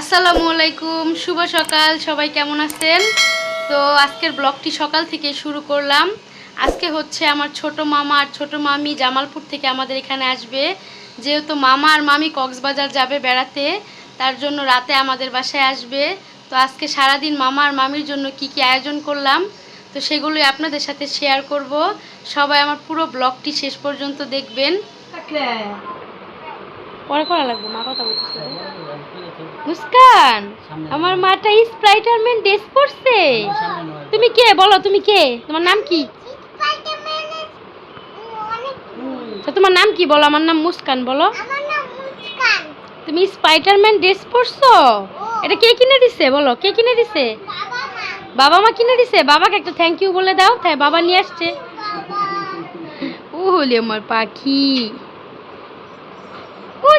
আসসালামু আলাইকুম, শুভ সকাল, সবাই কেমন আছেন? তো আজকের ব্লগটি সকাল থেকে শুরু করলাম। আজকে হচ্ছে আমার ছোট মামা আর ছোট মামি জামালপুর থেকে আমাদের এখানে আসবে। যেহেতু মামা আর মামি কক্সবাজার যাবে বেড়াতে, তার জন্য রাতে আমাদের বাসায় আসবে। তো আজকে সারাদিন মামা আর মামির জন্য কি কি আয়োজন করলাম, তো সেগুলোই আপনাদের সাথে শেয়ার করব। সবাই আমার পুরো ব্লগটি শেষ পর্যন্ত দেখবেন। পরে করা লাগবে, মা কথা বলতেছে। মুস্কান, আমার মাটা স্প্রাইটারম্যান ড্রেস পরছে। তুমি কে? বলো, তুমি কে? তোমার নাম কি? তোমার নাম কি বলো? আমার নাম মুস্কান, বলো। তুমি স্পাইডারম্যান ড্রেস পরছো? এটা কে কিনে দিছে? বলো, কে কিনে দিছে? বাবা মা কিনে দিছে? বাবাকে একটা থ্যাংক ইউ বলে দাও। তাই বাবা নিয়ে আসছে। ও হলি আমার পাখি।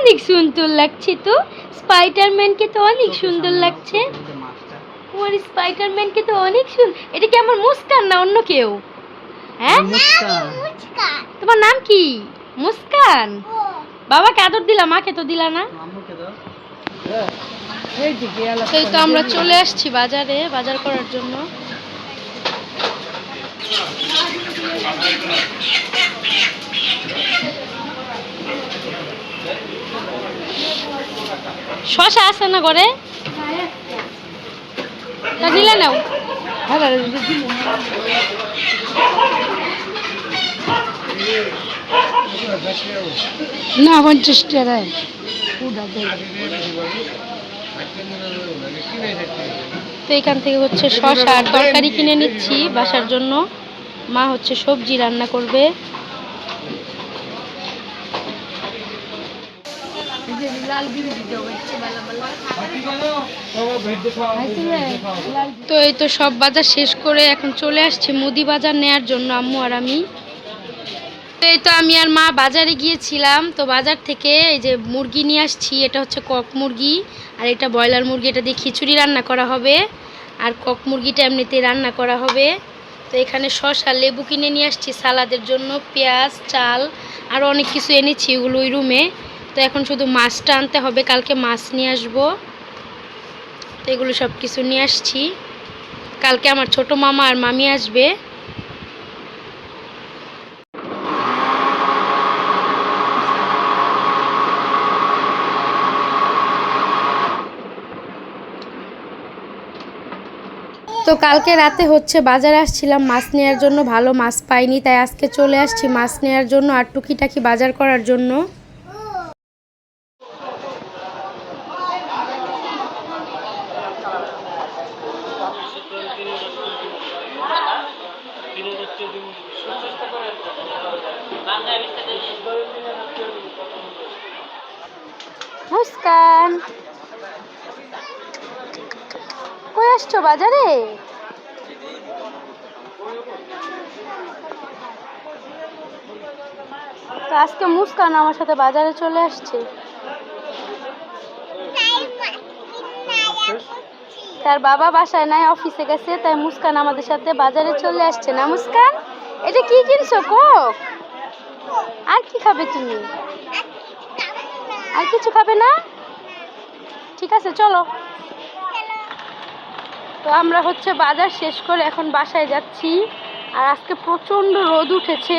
অনেক সুন্দর লাগছে তো। স্পাইডারম্যানকে তো অনেক সুন্দর লাগছে। তোমার স্পাইডারম্যানকে তো অনেক সুন্দর এটা কি আমার মুস্কান না অন্য কেউ? হ্যাঁ? তোমার নাম কি? মুস্কান? বাবাকে আদর দিলা মাকে তো দিলা না। এই তো আমরা চলে আসছি বাজারে বাজার করার জন্য। শশা আছে না ঘরে? তা নিলে নাও। না পঞ্চাশ টাকায়। তো এখান থেকে হচ্ছে শশা আর তরকারি কিনে নিচ্ছি বাসার জন্য। মা হচ্ছে সবজি রান্না করবে। তো এই তো সব বাজার শেষ করে এখন চলে আসছি মুদি বাজার নেয়ার জন্য আম্মু আর আমি। তো এই তো আমি আর মা বাজারে গিয়েছিলাম, তো বাজার থেকে এই যে মুরগি নিয়ে আসছি, এটা হচ্ছে কক মুরগি, আর এটা ব্রয়লার মুরগি, এটা দিয়ে খিচুড়ি রান্না করা হবে, আর কক মুরগিটা এমনিতেই রান্না করা হবে। তো এখানে শসা, লেবু কিনে নিয়ে আসছি সালাদের জন্য, পেঁয়াজ, চাল, আর অনেক কিছু এনেছি ওগুলো ওই রুমে। তো এখন শুধু মাছটা আনতে হবে, কালকে মাছ নিয়ে আসব। তো এগুলো সব কিছু নিয়ে আসছি। কালকে আমার ছোট মামা আর মামি আসবে। তো কালকে রাতে হচ্ছে বাজারে আসছিলাম, মাছ নেওয়ার জন্য। ভালো মাছ পাইনি, তাই আজকে চলে আসছি মাছ নেওয়ার জন্য আর টুকিটাকি বাজার করার জন্য। কই আসছো বাজারে? আজকে মুস্কান আমার সাথে বাজারে চলে আসছে। তার বাবা বাসায় নাই, অফিসে গেছে, তাই মুস্কান আমাদের সাথে বাজারে চলে আসছে। না মুস্কান? এটা কি কিনছো, কোক? আর কি খাবে তুমি? আর কিছু খাবে না? ঠিক আছে, চলো। তো আমরা হচ্ছে বাজার শেষ করে এখন বাসায় যাচ্ছি। আর আজকে প্রচণ্ড রোদ উঠেছে।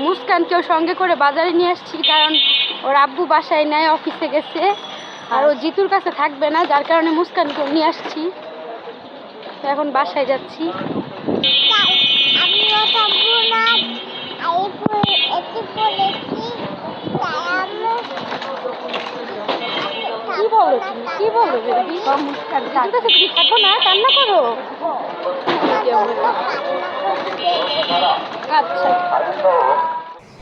মুস্কানকেও সঙ্গে করে বাজারে নিয়ে আসছি, কারণ ওর আব্বু বাসায় নেয় অফিসে গেছে। আর ও জিতুর কাছে থাকবে না, যার কারণে মুস্কানকেও নিয়ে আসছি। এখন বাসায় যাচ্ছি। না। এটি বলেছি তাই আমি কি বলো? তুমি কি বলো? বেবি কাছে তুমি থাকো না? কান্না করো। আচ্ছা।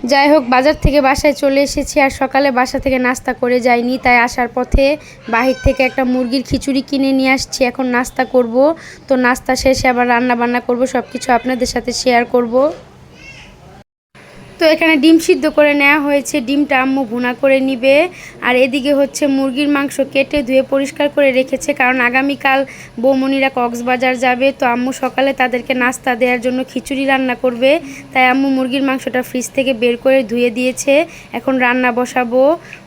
যাই হোক বাজার থেকে বাসায় চলে এসেছি আর সকালে বাসা থেকে নাস্তা করে যাইনি তাই আসার পথে বাহির থেকে একটা মুরগির খিচুড়ি কিনে নিয়ে আসছি। এখন নাস্তা করব। তো নাস্তা শেষে আবার রান্না বান্না করব সব কিছু আপনাদের সাথে শেয়ার করব। তো এখানে ডিম সিদ্ধ করে নেওয়া হয়েছে। ডিমটা আম্মু ভুনা করে নিবে। আর এদিকে হচ্ছে মুরগির মাংস কেটে ধুয়ে পরিষ্কার করে রেখেছে। কারণ আগামীকাল বৌমনিরা কক্সবাজার যাবে। তো আম্মু সকালে তাদেরকে নাস্তা দেওয়ার জন্য খিচুড়ি রান্না করবে। তাই আম্মু মুরগির মাংসটা ফ্রিজ থেকে বের করে ধুয়ে দিয়েছে। এখন রান্না বসাবো।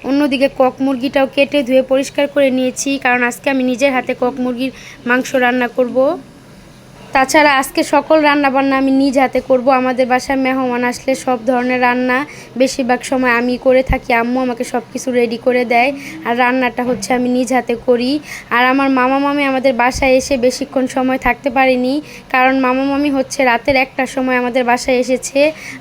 অন্যদিকে কক মুরগিটাও কেটে ধুয়ে পরিষ্কার করে নিয়েছি। কারণ আজকে আমি নিজের হাতে কক মুরগির মাংস রান্না করব। তাছাড়া আজকে সকল রান্না বান্না আমি নিজ হাতে করব। আমাদের বাসায় মেহমান আসলে সব ধরনের রান্না বেশিরভাগ সময় আমি করে থাকি। আম্মু আমাকে সব কিছু রেডি করে দেয় আর রান্নাটা হচ্ছে আমি নিজ হাতে করি। আর আমার মামা মামি আমাদের বাসায় এসে বেশিক্ষণ সময় থাকতে পারেনি। কারণ মামা মামি হচ্ছে রাতের একটার সময় আমাদের বাসায় এসেছে।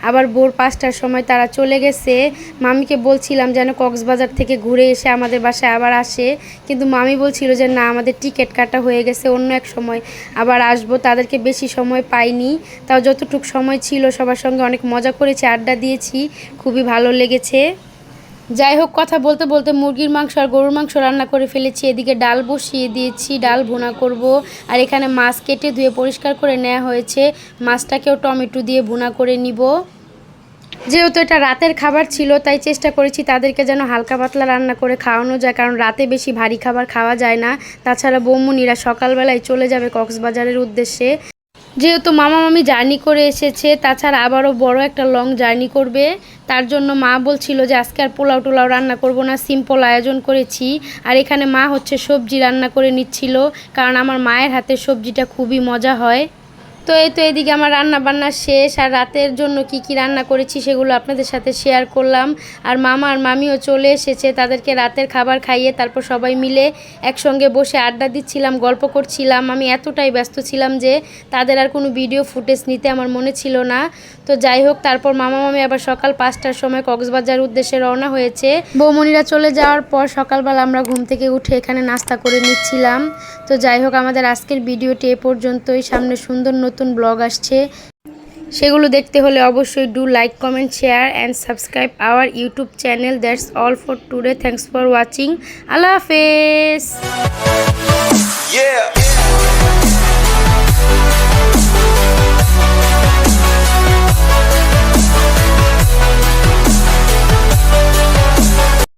আবার ভোর পাঁচটার সময় তারা চলে গেছে। মামিকে বলছিলাম যেন কক্সবাজার থেকে ঘুরে এসে আমাদের বাসায় আবার আসে। কিন্তু মামি বলছিল যে, না, আমাদের টিকিট কাটা হয়ে গেছে অন্য এক সময়। আবার আসব তাদেরকে বেশি সময় পাইনি। তাও যতটুকু সময় ছিল সবার সঙ্গে অনেক মজা করেছি, আড্ডা দিয়েছি, খুবই ভালো লেগেছে। যাই হোক, কথা বলতে বলতে মুরগির মাংস আর গরুর মাংস রান্না করে ফেলেছি। এদিকে ডাল বসিয়ে দিয়েছি, ডাল ভুনা করব। আর এখানে মাছ কেটে ধুয়ে পরিষ্কার করে নেওয়া হয়েছে। মাছটাকেও টমেটো দিয়ে ভুনা করে নিব। যেহেতু এটা রাতের খাবার ছিল, তাই চেষ্টা করেছি তাদেরকে যেন হালকা পাতলা রান্না করে খাওয়ানো যায়, কারণ রাতে বেশি ভারী খাবার খাওয়া যায় না। তাছাড়া বৌমুনিরা সকালবেলায় চলে যাবে কক্সবাজারের উদ্দেশ্যে। যেহেতু মামা মামি জার্নি করে এসেছে, তাছাড়া আবারও বড় একটা লং জার্নি করবে। তার জন্য মা বলছিল যে, আজকে আর পোলাও টোলাও রান্না করব না, সিম্পল আয়োজন করেছি। আর এখানে মা হচ্ছে সবজি রান্না করে নিচ্ছিল, কারণ আমার মায়ের হাতে সবজিটা খুবই মজা হয়। তো এই তো এদিকে আমার রান্না বান্না শেষ, আর রাতের জন্য কি কি রান্না করেছি সেগুলো আপনাদের সাথে শেয়ার করলাম। আর মামা আর মামিও চলে এসেছে, তাদেরকে রাতের খাবার খাইয়ে তারপর সবাই মিলে একসঙ্গে বসে আড্ডা দিচ্ছিলাম, গল্প করছিলাম। আমি এতটাই ব্যস্ত ছিলাম যে তাদের আর কোনো ভিডিও ফুটেজ নিতে আমার মনে ছিল না। তো যাই হোক, তারপর মামা মামি আবার সকাল পাঁচটার সময় কক্সবাজার উদ্দেশ্যে রওনা হয়েছে। বৌমনিরা চলে যাওয়ার পর সকালবেলা আমরা ঘুম থেকে উঠে এখানে নাস্তা করে নিচ্ছিলাম। তো যাই হোক, আমাদের আজকের ভিডিওটি এ পর্যন্তই। সামনে সুন্দর নতুন ব্লগ আসছে। সেগুলো দেখতে হলে অবশ্যই do like comment share and subscribe our YouTube channel that's all for today thanks for watching আল্লাহ হাফেজ.